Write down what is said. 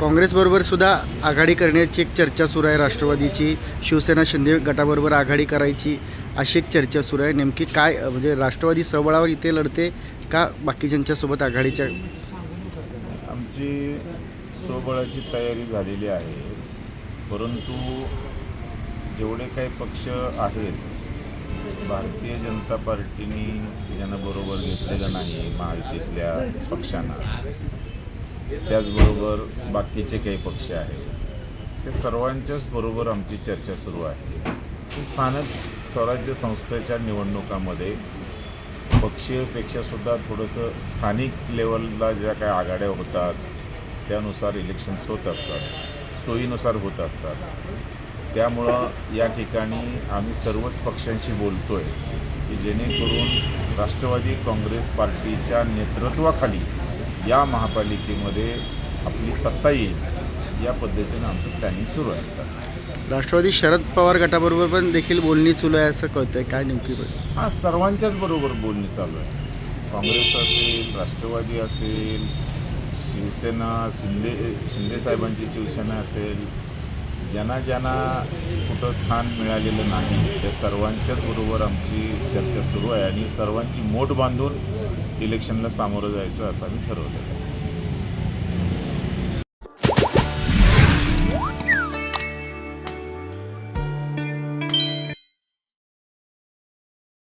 काँग्रेसबरोबर सुद्धा आघाडी करण्याची एक चर्चा सुरू आहे. राष्ट्रवादीची शिवसेना शिंदे गटाबरोबर आघाडी करायची अशी एक चर्चा सुरू आहे. नेमकी काय म्हणजे राष्ट्रवादी सबळावर इथे लढते का बाकीच्यांच्यासोबत आघाडीच्या? आमची स्वबळाची तयारी झालेली आहे. परंतु जेवढे काही पक्ष आहेत भारतीय जनता पार्टीने यांना बरोबर घेतलेलं नाही महायुतीतल्या पक्षांना त्याचबरोबर बाकीचे काही पक्ष आहेत. ते सर्वांच्याच बरोबर आमची चर्चा सुरू आहे. स्थानिक स्वराज्य संस्थेच्या निवडणुकामध्ये पक्षीयपेक्षासुद्धा थोडंसं स्थानिक लेवलला ज्या काही आघाड्या होतात त्यानुसार इलेक्शन्स होत असतात सोयीनुसार होत असतात. त्यामुळं या ठिकाणी आम्ही सर्वच पक्षांशी बोलतो आहे की जेणेकरून राष्ट्रवादी काँग्रेस पार्टीच्या नेतृत्वाखाली या महापालिकेमध्ये आपली सत्ता येईल या पद्धतीनं आमचं प्लॅनिंग सुरू आहे. राष्ट्रवादी शरद पवार गटाबरोबर पण देखील बोलणी सुरू आहे असं कळतंय. काय नेमकी हां सर्वांच्याच बरोबर बोलणी चालू आहे. काँग्रेस असेल राष्ट्रवादी असेल शिवसेना शिंदे शिंदे साहेबांची शिवसेना असेल ज्यांना ज्यांना कुठं स्थान मिळालेलं नाही त्या सर्वांच्याच बरोबर आमची चर्चा सुरू आहे आणि सर्वांची मोठ बांधून इलेक्शनला सामोरं जायचं असं आम्ही ठरवलेलं आहे.